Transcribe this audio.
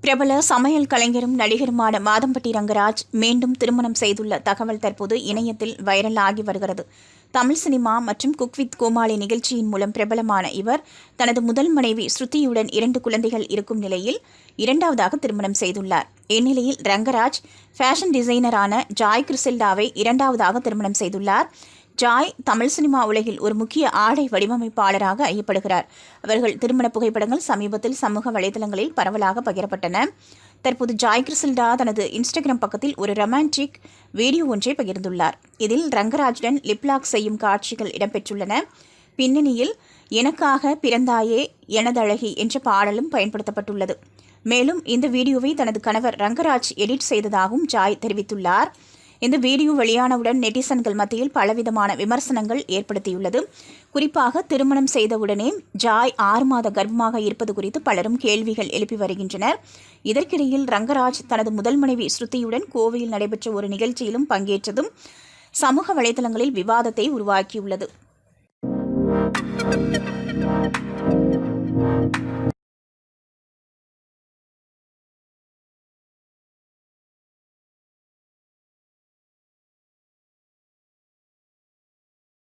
பிரபல சமையல் கலைஞரும் நடிகருமான மாதம்பட்டி ரங்கராஜ் மீண்டும் திருமணம் செய்துள்ள தகவல் தற்போது இணையத்தில் வைரல் ஆகி வருகிறது. தமிழ் சினிமா மற்றும் குக் வித் கோமாளி நிகழ்ச்சியின் மூலம் பிரபலமான இவர் தனது முதல் மனைவி ஸ்ருதியுடன் இரண்டு குழந்தைகள் இருக்கும் நிலையில் இரண்டாவதாக திருமணம் செய்துள்ளார். இந்நிலையில் ரங்கராஜ் ஃபேஷன் டிசைனரான ஜாய் கிறிசெல்டாவை இரண்டாவதாக திருமணம் செய்துள்ளார். ஜாய் தமிழ் சினிமா உலகில் ஒரு முக்கிய ஆடை வடிவமைப்பாளராக ஐயப்படுகிறார் அவர்கள் திருமண புகைப்படங்கள் சமீபத்தில் சமூக வலைதளங்களில் பரவலாக பகிரப்பட்டன. தற்போது ஜாய் கிறிசில்டா தனது இன்ஸ்டாகிராம் பக்கத்தில் ஒரு ரொமான்டிக் வீடியோ ஒன்றை பகிர்ந்துள்ளார். இதில் ரங்கராஜுடன் லிப்லாக் செய்யும் காட்சிகள் இடம்பெற்றுள்ளன. பின்னணியில் எனக்காக பிறந்தாயே எனதழகி என்ற பாடலும் பயன்படுத்தப்பட்டுள்ளது. மேலும் இந்த வீடியோவை தனது கணவர் ரங்கராஜ் எடிட் செய்ததாகவும் ஜாய் தெரிவித்துள்ளார். இந்த வீடியோ வெளியானவுடன் நெட்டிசன்கள் மத்தியில் பலவிதமான விமர்சனங்கள் ஏற்படுத்தியுள்ளது. குறிப்பாக திருமணம் செய்தவுடனே ஜாய் ஆறு மாத கர்ப்பமாக இருப்பது குறித்து பலரும் கேள்விகள் எழுப்பி வருகின்றனர். இதற்கிடையில் ரங்கராஜ் தனது முதல் மனைவி ஸ்ருதியுடன் கோவையில் நடைபெற்ற ஒரு நிகழ்ச்சியிலும் பங்கேற்றதும் சமூக வலைதளங்களில் விவாதத்தை உருவாக்கியுள்ளது.